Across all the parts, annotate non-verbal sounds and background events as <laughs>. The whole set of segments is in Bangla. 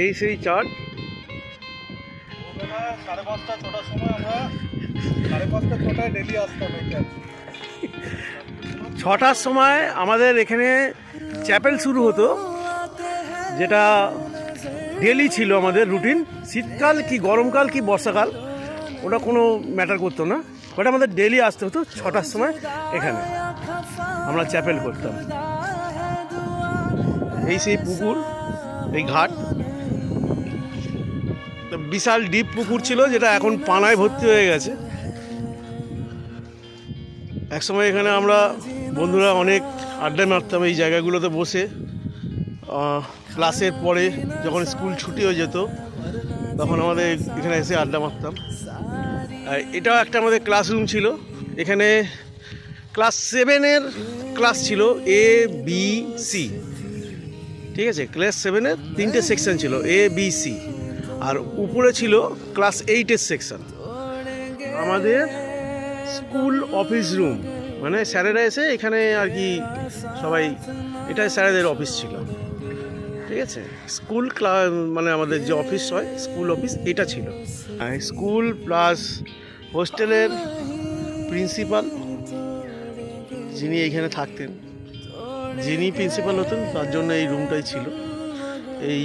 এই সেই সাড়ে পাঁচটা ছটার সময় আমরা সাড়ে পাঁচটা ছটায় ডেলি আসতাম ছটার সময় আমাদের এখানে চ্যাপেল শুরু হতো যেটা ডেলি ছিল আমাদের রুটিন। শীতকাল কি গরমকাল কি বর্ষাকাল ওটা কোনো ম্যাটার করতো না। ওটা আমাদের ডেলি আসতে হতো ছটার সময় এখানে। আমরা চ্যাপেল করতাম। এই সেই পুকুর এই ঘাট। বিশাল ডিপ পুকুর ছিল যেটা এখন পানায় ভর্তি হয়ে গেছে। একসময় এখানে আমরা বন্ধুরা অনেক আড্ডা মারতাম এই জায়গাগুলোতে বসে। ক্লাসের পরে যখন স্কুল ছুটি হয়ে যেত, তখন আমাদের এখানে এসে আড্ডা মারতাম। এটাও একটা আমাদের ক্লাসরুম ছিল। এখানে ক্লাস সেভেনের ক্লাস ছিল এ বি সি ঠিক আছে? ক্লাস সেভেনের তিনটে সেকশন ছিল এ বি সি আর উপরে ছিল ক্লাস এইটের সেকশন আমাদের স্কুল অফিস রুম। মানে স্যারেরা এসে এখানে আর কি সবাই এটা স্যারেদের অফিস ছিল। ঠিক আছে? স্কুল ক্লা মানে আমাদের যে অফিস হয়, স্কুল অফিস এটা ছিল। স্কুল প্লাস হোস্টেলের প্রিন্সিপাল, যিনি এইখানে থাকতেন, যিনি প্রিন্সিপাল হতেন, তার জন্য এই রুমটাই ছিল। এই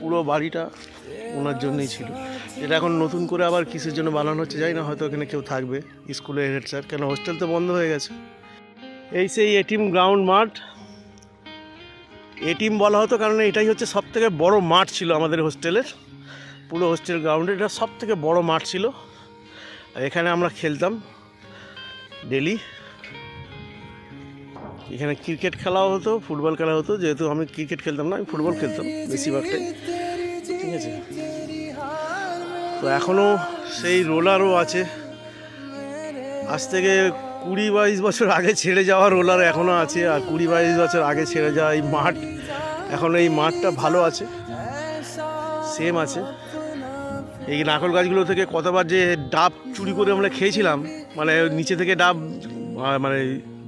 পুরো বাড়িটা ওনার জন্যই ছিল। এটা এখন নতুন করে আবার কিসের জন্য বানানো হচ্ছে জানি না, হয়তো এখানে কেউ থাকবে, স্কুলের হেড স্যার। কেন, হোস্টেল তো বন্ধ হয়ে গেছে। এই সেই এটিম গ্রাউন্ড মাঠ। এটিএম বলা হতো কারণ এটাই হচ্ছে সব থেকে বড় মাঠ ছিল আমাদের হোস্টেলের, পুরো হোস্টেল গ্রাউন্ডে। এটা সব থেকে বড় মাঠ ছিল। এখানে আমরা খেলতাম ডেলি। এখানে ক্রিকেট খেলাও হতো, ফুটবল খেলা হতো। যেহেতু আমি ক্রিকেট খেলতাম না, আমি ফুটবল খেলতাম বেশিরভাগটাই। ঠিক আছে? তো এখনও সেই রোলারও আছে। আজ থেকে কুড়ি বাইশ বছর আগে ছেড়ে যাওয়া রোলার এখনও আছে, আর কুড়ি বাইশ বছর আগে ছেড়ে যাওয়া এই মাঠ, এখন এই মাঠটা ভালো আছে সেম আছে। এই নারকল গাছগুলো থেকে কতবার যে ডাব চুরি করে আমরা খেয়েছিলাম মানে নিচে থেকে ডাব মানে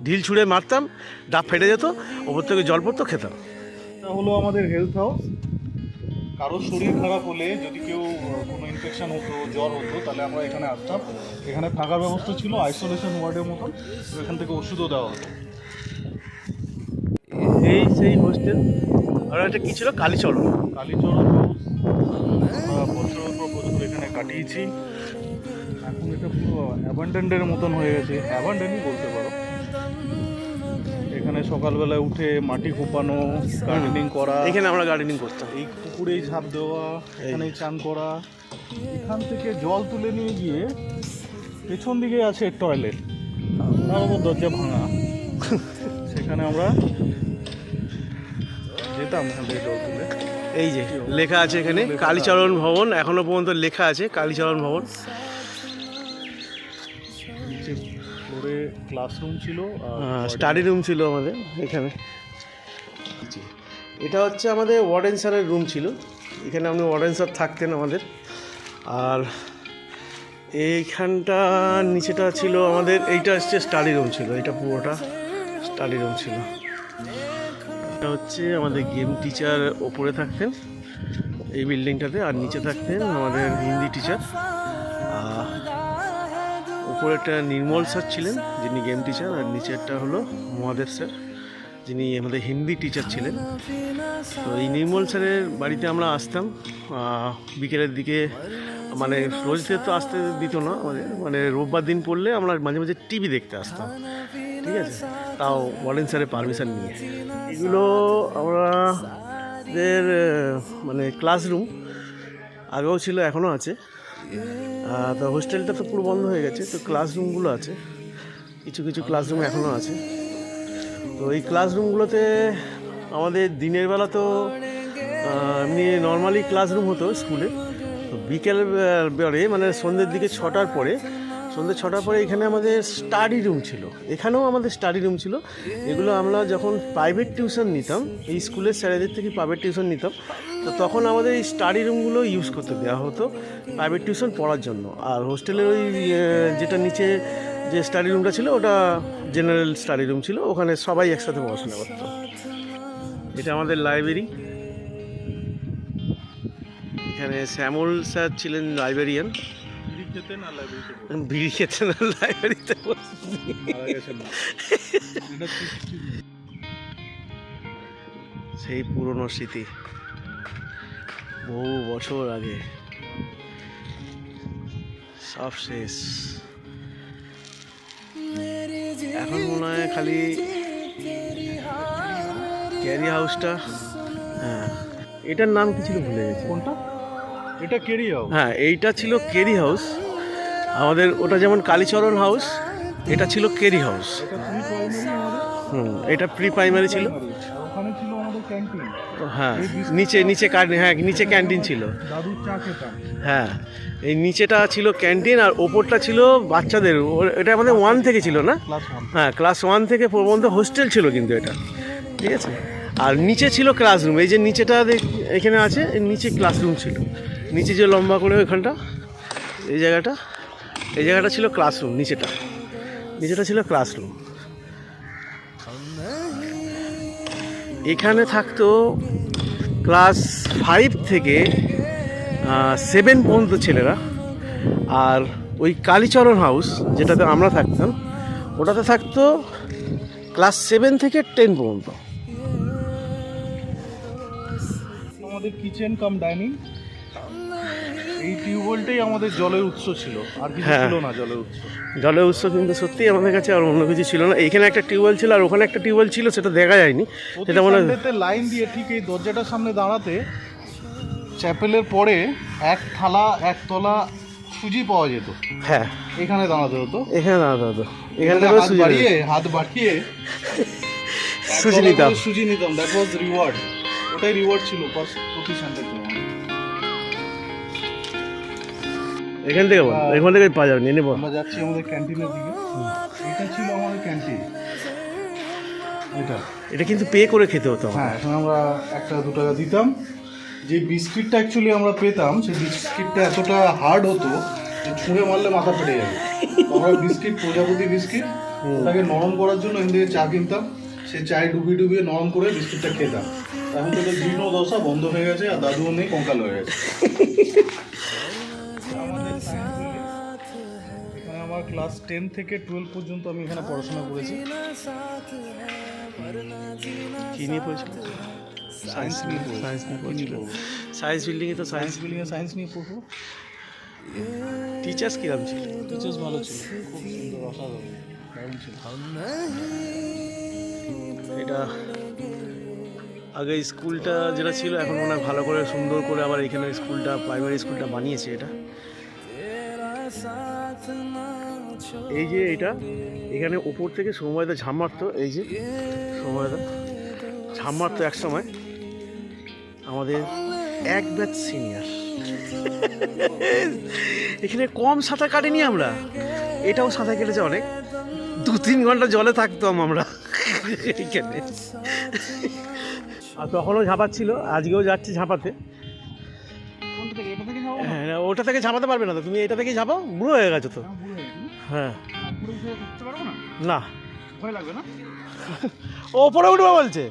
ঢিল ছুঁড়ে মারতাম, ডাব ফেটে যেত, ওপর থেকে জল পড়তো, খেতাম। হলো আমাদের হেলথ হাউস কারও শরীর খারাপ হলে যদি কেউ কোনো ইনফেকশন হতো জ্বর হতো তাহলে আমরা এখানে আসতাম। এখানে থাকার ব্যবস্থা ছিল আইসোলেশন ওয়ার্ডের মতন এখান থেকে ওষুধও দেওয়া হতো। এই সেই হোস্টেল আর একটা কী ছিল? কালীচরণ। কালীচরণ পর বছর এখানে কাটিয়েছি। এখন এটা পুরো অ্যাবান্ডেন্টের মতন হয়ে গেছে। অ্যাবান্ডেন্টই বলতে পারো। এখানে সকালবেলায় উঠে মাটি কোপানো গার্ডেনিং করা এখানে আমরা গার্ডেনিং করতাম। এই পুকুরেই ঝাঁপ দেওয়া এখানে চান করা। এখান থেকে জল তুলে নিয়ে গিয়ে পেছন দিকে আছে টয়লেট তার দরজা ভাঙা। সেখানে আমরা যেতাম এখান থেকে জল তুলে। এই যে লেখা আছে এখানে কালীচরণ ভবন এখনও পর্যন্ত লেখা আছে কালীচরণ ভবন। ক্লাসরুম ছিল আর স্টাডি রুম ছিল আমাদের এখানে। এটা হচ্ছে আমাদের ওয়ার্ডেন স্যারের রুম ছিল। এখানে আপনি ওয়ার্ডেন স্যার থাকতেন আমাদের। আর এইখানটা নিচেটা ছিল আমাদের এইটা হচ্ছে স্টাডি রুম ছিল এটা পুরোটা স্টাডি রুম ছিল। এটা হচ্ছে আমাদের গেম টিচার ওপরে থাকতেন এই বিল্ডিংটাতে আর নিচে থাকতেন আমাদের হিন্দি টিচার উপরে একটা নির্মল স্যার ছিলেন, যিনি গেম টিচার আর নিচেরটা হলো মহাদেব স্যার, যিনি আমাদের হিন্দি টিচার ছিলেন। তো এই নির্মল স্যারের বাড়িতে আমরা আসতাম বিকেলের দিকে মানে রোজ তো আসতে দিত না, আমাদের মানে রোববার দিন পড়লে আমরা মাঝে মাঝে টিভি দেখতে আসতাম, ঠিক আছে? তাও ওয়ার্ডেন স্যারের পারমিশন নিয়ে। এগুলো আমাদের মানে ক্লাসরুম আগেও ছিল, এখনও আছে। তো হোস্টেলটা তো পুরো বন্ধ হয়ে গেছে, তো ক্লাসরুমগুলো আছে। কিছু কিছু ক্লাসরুম এখনও আছে। তো এই ক্লাসরুমগুলোতে আমাদের দিনের বেলা তো এমনি নর্মালি ক্লাসরুম হতো স্কুলে তো বিকেল বেড়ে মানে সন্ধ্যের দিকে ছটার পরে, সন্ধ্যে ছটার পরে এখানে আমাদের স্টাডি রুম ছিল। এখানেও আমাদের স্টাডি রুম ছিল। এগুলো আমরা যখন প্রাইভেট টিউশন নিতাম, এই স্কুলের স্যারেদের থেকে প্রাইভেট টিউশন নিতাম তো তখন আমাদের এই স্টাডি রুমগুলো ইউজ করতে দেওয়া হতো প্রাইভেট টিউশন পড়ার জন্য। আর হোস্টেলের ওই যেটা নিচে যে স্টাডি রুমটা ছিল, ওটা জেনারেল স্টাডি রুম ছিল। ওখানে সবাই একসাথে পড়াশোনা করতো। এটা আমাদের লাইব্রেরি এখানে শ্যামল স্যার ছিলেন লাইব্রেরিয়ান লাইব্রেরিতে সেই পুরনো স্মৃতি। বহু বছর আগে। সব শেষ। এখন মনে হয় খালি ক্যারি হাউসটা হ্যাঁ। এটার নাম কি ছিল ভুলে গেছি। কোনটা? এটা কেরি হাউস। হ্যাঁ এইটা ছিল কেরি হাউস। আমাদের ওটা যেমন কালীচরণ হাউস এটা ছিল কেরি হাউস। হুম এটা প্রি প্রাইমারি ছিল ক্যান্টিন হ্যাঁ নিচে নিচে হ্যাঁ নিচে ক্যান্টিন ছিল। দাদুর চা খেতাম। হ্যাঁ এই নিচেটা ছিল ক্যান্টিন আর ওপরটা ছিল বাচ্চাদের। এটা আমাদের ওয়ান থেকে ছিল না? হ্যাঁ ক্লাস ওয়ান থেকে পর্যন্ত হোস্টেল ছিল কিন্তু এটা। ঠিক আছে? আর নিচে ছিল ক্লাসরুম এই যে নিচেটা এখানে আছে নিচে ক্লাসরুম ছিল। নিচে যে লম্বা করে ওইখানটা এই জায়গাটা এই জায়গাটা ছিল ক্লাসরুম নিচেটা। নিচেটা ছিল ক্লাসরুম এখানে থাকতো ক্লাস ফাইভ থেকে সেভেন পর্যন্ত ছেলেরা। আর ওই কালীচরণ হাউস, যেটাতে আমরা থাকতাম, ওটাতে থাকতো ক্লাস সেভেন থেকে টেন পর্যন্ত। আমাদের কিচেন কাম ডাইনিং। এই টিউবওয়েলটাই আমাদের জলের উৎস ছিল আর কিছু হ্যাঁ। ছিল না জলের উৎস। জলের উৎস কিন্তু সত্যিই আমাদের কাছে আর অন্য কিছু ছিল না। এখানে একটা টিউবওয়েল ছিল আর ওখানে একটা টিউবওয়েল ছিল সেটা দেখা যায়নি। সেটা মনে লাইন দিয়ে ঠিক এই দরজাটার সামনে দাঁড়াতে চ্যাপেলের পরে এক থালা এক তলা সুজি পাওয়া যেত। হ্যাঁ। এখানে দাঁড়াতে হতো। এখানে দাঁড়াতে হতো। এখান হাত বাড়িয়ে <laughs> হাত বাড়িয়ে সুজি নিতাম। সুজি নিতাম। দ্যাট ওয়াজ রিওয়ার্ড ওটাই রিওয়ার্ড ছিল প্রতি সানডেতে এখান থেকে বল এখান থেকে পাওয়া যাবে নিয়ে নেব আমরা যাচ্ছি আমাদের ক্যান্টিনের দিকে। এটা ছিল আমাদের ক্যান্টিন এটা। এটা কিন্তু পে করে খেতে হতো হ্যাঁ এখন আমরা একটা দু টাকা দিতাম। যে বিস্কিটটা অ্যাকচুয়ালি আমরা পেতাম সেই বিস্কিটটা এতটা হার্ড হতো যে ছুঁড়ে মারলে মাথা ফেটে যাবে। আমরা বিস্কিট প্রজাপতি বিস্কিট ওটাকে নরম করার জন্য এখান থেকে চা কিনতাম। সে চায়ে ডুবিয়ে ডুবিয়ে নরম করে বিস্কিটটা খেতাম। এখন তো জীর্ণ দশা বন্ধ হয়ে গেছে আর দাদুও নেই কঙ্কাল হয়ে গেছে। এখানে আমার ক্লাস টেন থেকে টুয়েলভ পর্যন্ত আমি এখানে পড়াশোনা করেছি। কি নিয়ে পড়েছিল? সায়েন্স নিয়ে। সায়েন্স নিয়ে পড়ব? সায়েন্স বিল্ডিংয়ে তো সায়েন্স বিল্ডিংয়ে সায়েন্স নিয়ে পড়ব? টিচার্স কিরম ছিল? টিচার্স ভালো ছিল। খুব সুন্দর অসাধারণ। দারুণ ছিল। এটা আগে স্কুলটা যেটা ছিল এখন অনেক ভালো করে সুন্দর করে আবার এখানে স্কুলটা প্রাইমারি স্কুলটা বানিয়েছে এটা। এই যে এটা, এখানে উপর থেকে সময়দা ঝাম মারতো, এই যে সময়দা ঝাম। মারতো এক সময় আমাদের এক ব্যাচ সিনিয়র। এখানে কম সাঁতার কাটিনি আমরা, এটাও সাঁতার কেটেছে অনেক। দু তিন ঘণ্টা জলে থাকতাম আমরা এইখানে আর তখনও ঝাঁপাচ্ছিল, আজকেও যাচ্ছে ঝাঁপাতে। হ্যাঁ ওটা থেকে ঝাঁপাতে পারবে না তো। তুমি এটা থেকেই ঝাঁপাও বুড়ো হয়ে গেছো তো। হ্যাঁ না? না। ভয় লাগবে না? ও ওপরে উঠবে বলছে।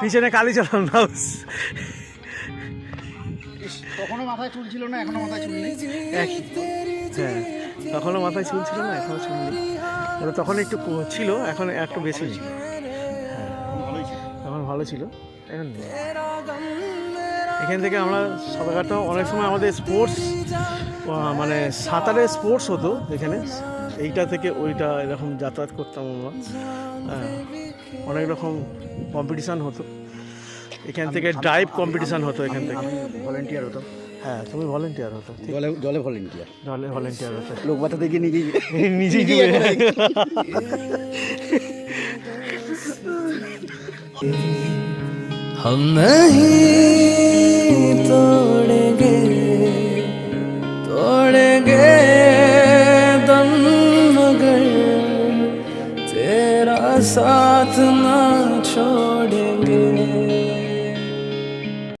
পিছনে কালি চালাম হাউস তখনও মাথায় চুল ছিল না এখনও মাথায় চুল নেই। হ্যাঁ তখনও মাথায় চুল ছিল না এখনও চুল নেই। তখন একটু ছিল এখন একটু বেশি নেই। ভালো ছিল। এখন এখান থেকে আমরা সাঁতার কাটতাম অনেক সময় আমাদের স্পোর্টস মানে সাঁতারের স্পোর্টস হতো এখানে। এইটা থেকে ওইটা এরকম যাতায়াত করতাম আমরা। অনেক রকম কম্পিটিশান হতো। এখান থেকে ড্রাইভ কম্পিটিশান হতো এখান থেকে। ভলেন্টিয়ার হতো হ্যাঁ তুমি ভলেন্টিয়ার হতো। জলে জলে ভলেন্টিয়ার জলে ভলেন্টিয়ার হতো। লোক বাঁচাতে গিয়ে নিজেই নিজেই <laughs> हम नहीं तोड़ेंगे तोड़ेंगे दम मगर तेरा साथ ना छोड़